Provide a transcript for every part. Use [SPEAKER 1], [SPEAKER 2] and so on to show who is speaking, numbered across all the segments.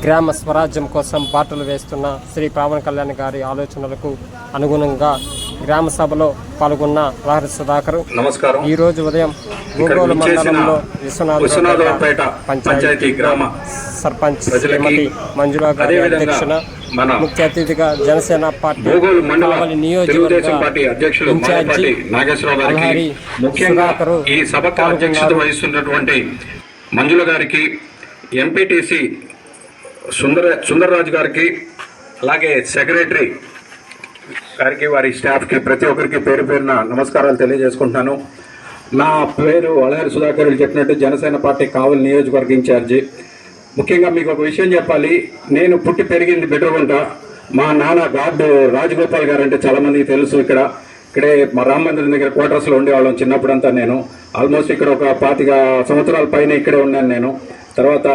[SPEAKER 1] గ్రామ స్వరాజ్యం కోసం బాటలు వేస్తున్న శ్రీ పావన కళ్యాణ్ గారి ఆలోచనలకు అనుగుణంగా గ్రామ సభలో పాల్గొన్న లహరి సుధాకర్
[SPEAKER 2] నమస్కారం
[SPEAKER 1] ఈ రోజు ఉదయం
[SPEAKER 2] విచ్చేసిన
[SPEAKER 1] మండలంలో విశ్వనాథపేట
[SPEAKER 2] పంచాయతీ గ్రామ
[SPEAKER 1] సర్పంచ్ శ్రీమతి మంజులా గారి అధ్యక్షన ముఖ్య అతిథిగా జనసేన పార్టీ కావలి నియోజకవర్గ ఇన్ఛార్జి
[SPEAKER 2] ముఖ్యంగా
[SPEAKER 1] సుధాకరు పాల్గొన్నారు.
[SPEAKER 2] మంజుల గారికి ఎంపీటీసీ సుందర సుందరరాజు గారికి అలాగే సెక్రటరీ గారికి వారి స్టాఫ్కి ప్రతి ఒక్కరికి పేరు పేరున నమస్కారాలు తెలియజేసుకుంటున్నాను. నా పేరు అలహరి సుధాకర్ చెప్పినట్టు జనసేన పార్టీ కావలి నియోజకవర్గ ఇన్ఛార్జి. ముఖ్యంగా మీకు ఒక విషయం చెప్పాలి. నేను పుట్టి పెరిగింది బెటర్గుంట మా నాన్న గాడ్ రాజగోపాల్ గారు అంటే చాలామందికి తెలుసు ఇక్కడ. ఇక్కడే మా రామ మందిరం దగ్గర క్వార్టర్స్లో ఉండేవాళ్ళం చిన్నప్పుడంతా నేను. ఆల్మోస్ట్ ఇక్కడ ఒక పాతిక సంవత్సరాల పైన ఇక్కడే ఉన్నాను నేను. తర్వాత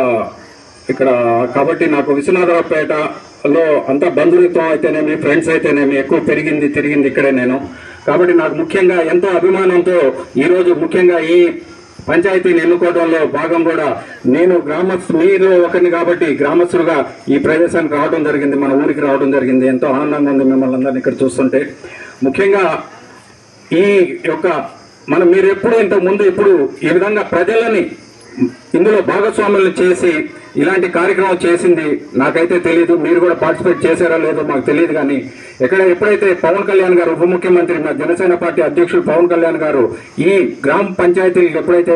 [SPEAKER 2] ఇక్కడ కాబట్టి నాకు విశ్వనాథరావుపేటలో అంత బంధుత్వం అయితేనేమి ఫ్రెండ్స్ అయితేనేమి ఎక్కువ పెరిగింది తిరిగింది ఇక్కడే నేను. కాబట్టి నాకు ముఖ్యంగా ఎంతో అభిమానంతో ఈరోజు ముఖ్యంగా ఈ పంచాయతీని ఎన్నుకోవడంలో భాగం కూడా నేను గ్రామస్ మీరు ఒకరిని కాబట్టి గ్రామస్తులుగా ఈ ప్రదేశానికి రావడం జరిగింది మన ఊరికి రావడం జరిగింది. ఎంతో ఆనందంగా ఉంది మిమ్మల్ని అందరినీ ఇక్కడ చూస్తుంటే. ముఖ్యంగా ఈ యొక్క మనం మీరు ఎప్పుడు ఇంతకు ముందు ఎప్పుడు ఈ విధంగా ప్రజలని ఇందులో భాగస్వాములను చేసి ఇలాంటి కార్యక్రమం చేసింది నాకైతే తెలియదు మీరు కూడా పార్టిసిపేట్ చేశారో లేదో మాకు తెలియదు కానీ ఎక్కడ ఎప్పుడైతే పవన్ కళ్యాణ్ గారు ఉప ముఖ్యమంత్రి మా జనసేన పార్టీ అధ్యక్షుడు పవన్ కళ్యాణ్ గారు ఈ గ్రామ పంచాయతీలు ఎప్పుడైతే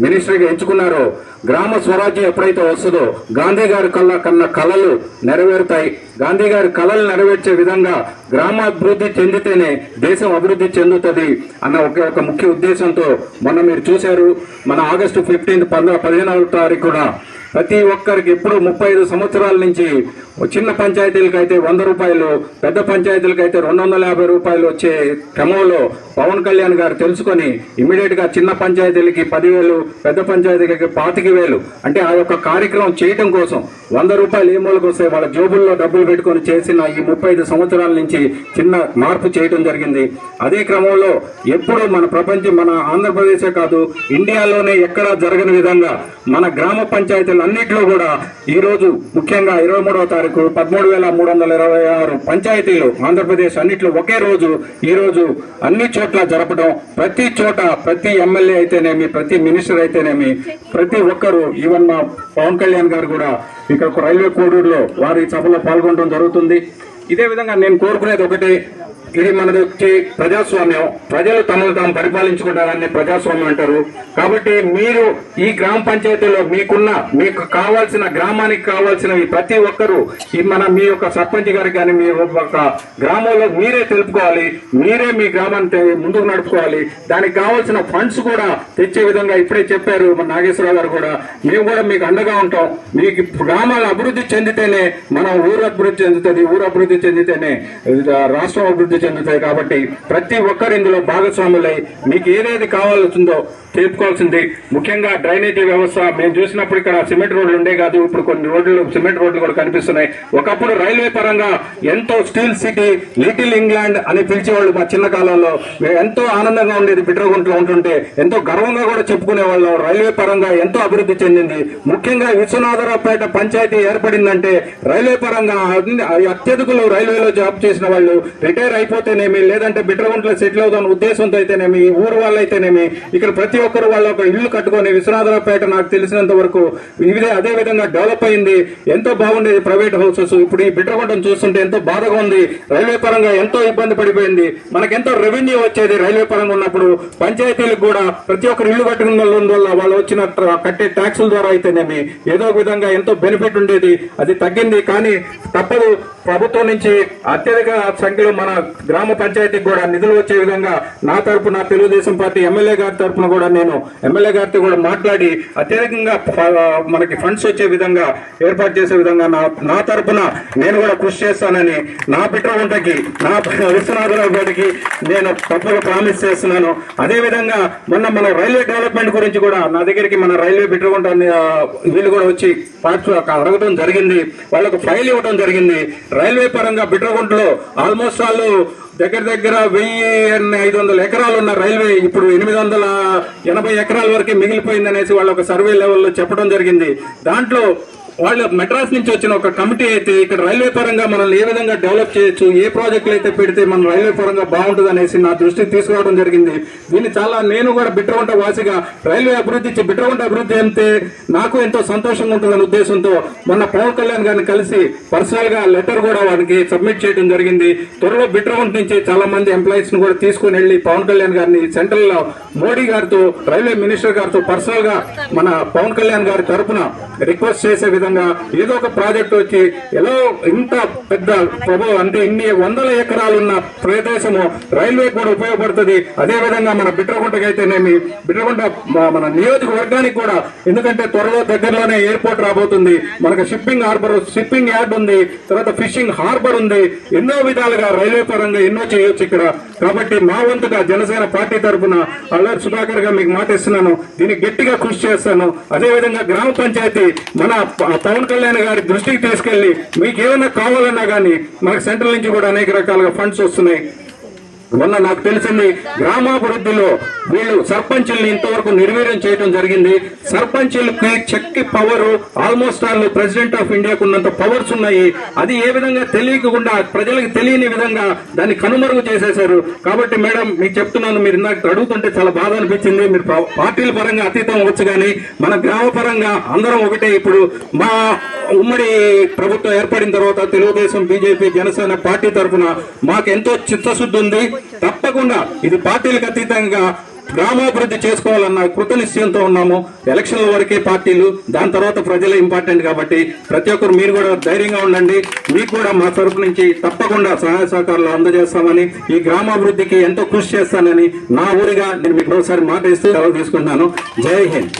[SPEAKER 2] మినిస్టర్గా ఎంచుకున్నారో గ్రామ స్వరాజ్యం ఎప్పుడైతే వస్తుందో గాంధీ గారి కళ్ళ కన్న కళలు నెరవేరుతాయి. గాంధీ గారి కళలు నెరవేర్చే విధంగా గ్రామాభివృద్ధి చెందితేనే దేశం అభివృద్ధి చెందుతుంది అన్న ఒక ముఖ్య ఉద్దేశంతో మొన్న మీరు చూశారు. మన ఆగస్టు ఫిఫ్టీన్త్ పంద్ర పదిహేనవ తారీఖున ప్రతి ఒక్కరికి ఇప్పుడు ముప్పై ఐదు సంవత్సరాల నుంచి చిన్న పంచాయతీలకు అయితే వంద రూపాయలు పెద్ద పంచాయతీలకు అయితే రెండు వందల యాభై రూపాయలు వచ్చే క్రమంలో పవన్ కళ్యాణ్ గారు తెలుసుకొని ఇమీడియట్గా చిన్న పంచాయతీలకి పదివేలు పెద్ద పంచాయతీలకి పాతిక వేలు. అంటే ఆ యొక్క కార్యక్రమం చేయటం కోసం వంద రూపాయలు ఏ మూలకు వస్తాయి? వాళ్ళ జోబుల్లో డబ్బులు పెట్టుకొని చేసిన ఈ ముప్పై ఐదు సంవత్సరాల నుంచి చిన్న మార్పు చేయడం జరిగింది. అదే క్రమంలో ఎప్పుడు మన ప్రపంచం మన ఆంధ్రప్రదేశే కాదు ఇండియాలోనే ఎక్కడా జరగని విధంగా మన గ్రామ పంచాయతీలు అన్నింటిలో కూడా ఈరోజు ముఖ్యంగా ఇరవై మూడవ తారీఖు పదమూడు వేల మూడు వందల ఇరవై ఆరు పంచాయతీలు ఆంధ్రప్రదేశ్ అన్నింటిలో ఒకే రోజు ఈరోజు అన్ని చోట్ల జరపడం. ప్రతి చోట ప్రతి ఎమ్మెల్యే అయితేనేమి ప్రతి మినిస్టర్ అయితేనేమి ప్రతి ఒక్కరూ ఈవెన్ మా పవన్ కళ్యాణ్ గారు కూడా ఇక్కడ రైల్వే కోడూరులో వారి సభలో పాల్గొనడం జరుగుతుంది. ఇదే విధంగా నేను కోరుకునేది ఒకటి ఇది మనది వచ్చి ప్రజాస్వామ్యం. ప్రజలు తమను తాము పరిపాలించుకుంటారని ప్రజాస్వామ్యం అంటారు. కాబట్టి మీరు ఈ గ్రామ పంచాయతీలో మీకున్న మీకు కావాల్సిన గ్రామానికి కావాల్సినవి ప్రతి ఒక్కరూ ఈ మన మీ యొక్క సర్పంచ్ గారికి కానీ మీ ఒక గ్రామంలో మీరే తెలుపుకోవాలి. మీరే మీ గ్రామాన్ని ముందుకు నడుపుకోవాలి. దానికి కావాల్సిన ఫండ్స్ కూడా తెచ్చే విధంగా ఇప్పుడే చెప్పారు మన నాగేశ్వరరావు గారు కూడా. మేము కూడా మీకు అండగా ఉంటాం. మీకు గ్రామాలు అభివృద్ధి చెందితేనే మనం ఊరు అభివృద్ధి చెందుతుంది ఊరు అభివృద్ధి చెందితేనే రాష్ట్రం అభివృద్ధి చెందుతాయి కాబట్టి ప్రతి ఒక్కరు ఇందులో భాగస్వాములై మీకు ఏదేది కావాల్సిందో తెలుపుకోవాల్సింది. ముఖ్యంగా డ్రైనేజీ వ్యవస్థ మేము చూసినప్పుడు ఇక్కడ సిమెంట్ రోడ్లు ఉండే కాదు ఇప్పుడు కొన్ని రోడ్లు సిమెంట్ రోడ్లు కూడా కనిపిస్తున్నాయి. ఒకప్పుడు రైల్వే పరంగా ఎంతో స్టీల్ సిటీ లిటిల్ ఇంగ్లాండ్ అని పిలిచేవాళ్ళు మా చిన్న కాలంలో. ఎంతో ఆనందంగా ఉండేది బిట్రగుంట్లో ఉంటుంటే ఎంతో గర్వంగా కూడా చెప్పుకునే వాళ్ళం రైల్వే పరంగా ఎంతో అభివృద్ధి చెందింది. ముఖ్యంగా విశ్వనాథరావుపేట పంచాయతీ ఏర్పడిందంటే రైల్వే పరంగా అత్యధికులు రైల్వేలో జాబ్ చేసిన వాళ్ళు రిటైర్ అయిపోతేనేమి లేదంటే బిట్రగుంట్లో సెటిల్ అవుతాను ఉద్దేశంతో అయితేనేమి ఈ ఊరు వాళ్ళు అయితేనేమి ఇక్కడ ప్రతి ఒక్కరు వాళ్ళ ఒక ఇల్లు కట్టుకొని విశ్వనాథరావుపేట నాకు తెలిసినంత వరకు ఇదే అదే విధంగా డెవలప్ అయింది. ఎంతో బాగుండేది ప్రైవేట్ హౌసెస్ ఇప్పుడు ఈ బిట్రగుంటను చూస్తుంటే ఎంతో బాధగా ఉంది. రైల్వే పరంగా ఎంతో ఇబ్బంది పడిపోయింది. మనకెంతో రెవెన్యూ వచ్చేది రైల్వే పరంగా ఉన్నప్పుడు. పంచాయతీలకు కూడా ప్రతి ఒక్కరు ఇల్లు కట్టుకున్న వల్ల వాళ్ళు వచ్చిన కట్టే ట్యాక్సుల ద్వారా అయితేనేమి ఏదో ఒక విధంగా ఎంతో బెనిఫిట్ ఉండేది. అది తగ్గింది. కానీ తప్పదు. ప్రభుత్వం నుంచి అత్యధిక సంఖ్యలో మన గ్రామ పంచాయతీకి కూడా నిధులు వచ్చే విధంగా నా తరపున తెలుగుదేశం పార్టీ ఎమ్మెల్యే గారి తరపున కూడా నేను ఎమ్మెల్యే గారితో కూడా మాట్లాడి అత్యధికంగా మనకి ఫండ్స్ వచ్చే విధంగా ఏర్పాటు చేసే విధంగా నా నా తరపున నేను కూడా కృషి చేస్తానని నా పిట్రగుంటకి నా విశ్వనాథరావు గారికి నేను తప్పక ప్రామిస్ చేస్తున్నాను. అదేవిధంగా మొన్న మన రైల్వే డెవలప్మెంట్ గురించి కూడా నా దగ్గరికి మన రైల్వే బిట్రగుంట వీళ్ళు కూడా వచ్చి పార్ట్స్ అడగడం జరిగింది వాళ్ళకు ఫైల్ ఇవ్వడం జరిగింది. రైల్వే పరంగా బిట్రగుంటలో ఆల్మోస్ట్ వాళ్ళు దగ్గర దగ్గర వెయ్యి ఐదు వందల ఎకరాలు ఉన్న రైల్వే ఇప్పుడు ఎనిమిది వందల ఎనభై ఎకరాల వరకు మిగిలిపోయింది అనేసి వాళ్ళు ఒక సర్వే లెవెల్లో చెప్పడం జరిగింది. దాంట్లో వాళ్ళు మెడ్రాస్ నుంచి వచ్చిన ఒక కమిటీ అయితే ఇక్కడ రైల్వే పరంగా మనల్ని ఏ విధంగా డెవలప్ చేయొచ్చు ఏ ప్రాజెక్టులు అయితే పెడితే మన రైల్వే పరంగా బాగుంటుంది అనేసి నా దృష్టికి తీసుకురావడం జరిగింది. దీన్ని చాలా నేను కూడా బిట్రగుంట వాసిగా రైల్వే అభివృద్ధి చే- బిట్రగుంట అభివృద్ధి అంతే నాకు ఎంతో సంతోషంగా ఉంటుందనే ఉద్దేశంతో మొన్న పవన్ కళ్యాణ్ గారిని కలిసి పర్సనల్గా లెటర్ కూడా వారికి సబ్మిట్ చేయడం జరిగింది. త్వరలో బిట్రగుంట నుంచి చాలా మంది ఎంప్లాయీస్ని కూడా తీసుకుని వెళ్ళి పవన్ కళ్యాణ్ గారిని సెంట్రల్లో మోడీ గారితో రైల్వే మినిస్టర్ గారితో పర్సనల్గా మన పవన్ కళ్యాణ్ గారి తరపున రిక్వెస్ట్ చేసే విధంగా ఏదో ఒక ప్రాజెక్ట్ వచ్చి ఎలా ఇంత పెద్ద ప్రభు అంటే ఇన్ని వందల ఎకరాలున్న ప్రదేశము రైల్వే కూడా ఉపయోగపడుతుంది. అదే విధంగా మన బిట్రగుంటకి అయితేనేమి బిట్రగుంట మన నియోజకవర్గానికి కూడా ఎందుకంటే త్వరలో దగ్గరలోనే ఎయిర్పోర్ట్ రాబోతుంది. మనకు షిప్పింగ్ హార్బర్ షిప్పింగ్ యార్డ్ ఉంది. తర్వాత ఫిషింగ్ హార్బర్ ఉంది. ఎన్నో విధాలుగా రైల్వే పరంగా ఎన్నో చేయొచ్చు ఇక్కడ. కాబట్టి మా వంతుగా జనసేన పార్టీ తరఫున అల్లరి సుధాకర్గా మీకు మాట ఇస్తున్నాను. దీన్ని గట్టిగా కృషి చేస్తాను. అదే విధంగా గ్రామ పంచాయతీ మన పవన్ కళ్యాణ్ గారి దృష్టికి తీసుకెళ్ళి మీకు ఏమైనా కావాలన్నా కానీ మనకు సెంట్రల్ నుంచి కూడా అనేక రకాలుగా ఫండ్స్ వస్తున్నాయి. మొన్న నాకు తెలిసింది గ్రామాభివృద్ధిలో వీళ్ళు సర్పంచుల్ని ఇంతవరకు నిర్వీర్యం చేయడం జరిగింది. సర్పంచులకి చెక్కి power almost all president of ఇండియాకు ఉన్నంత పవర్స్ ఉన్నాయి. అది ఏ విధంగా తెలియకుండా ప్రజలకు తెలియని విధంగా దాన్ని కనుమరుగు చేసేశారు. కాబట్టి మేడం మీకు చెప్తున్నాను మీరు ఇందాక అడుగుతుంటే చాలా బాధ అనిపించింది. మీరు పార్టీల పరంగా అతీతం అవ్వచ్చు కానీ మన గ్రామ పరంగా అందరం ఒకటే ఇప్పుడు. మా ఉమ్మడి ప్రభుత్వం ఏర్పడిన తర్వాత తెలుగుదేశం బీజేపీ జనసేన పార్టీ తరఫున మాకు ఎంతో చిత్తశుద్ధి ఉంది. తప్పకుండా ఇది పార్టీలకు అతీతంగా గ్రామాభివృద్ధి చేసుకోవాలన్న కృత నిశ్చయంతో ఉన్నాము. ఎలక్షన్ల వరకే పార్టీలు దాని తర్వాత ప్రజలే ఇంపార్టెంట్ కాబట్టి ప్రతి ఒక్కరు మీరు కూడా ధైర్యంగా ఉండండి. మీకు కూడా మా తరపు నుంచి తప్పకుండా సహాయ సహకారాలు అందజేస్తామని ఈ గ్రామాభివృద్ధికి ఎంతో కృషి చేస్తానని నా ఊరిగా నేను మీకు ఒకసారి మాట ఇస్తూ సెలవు తీసుకుంటున్నాను. జై హింద్.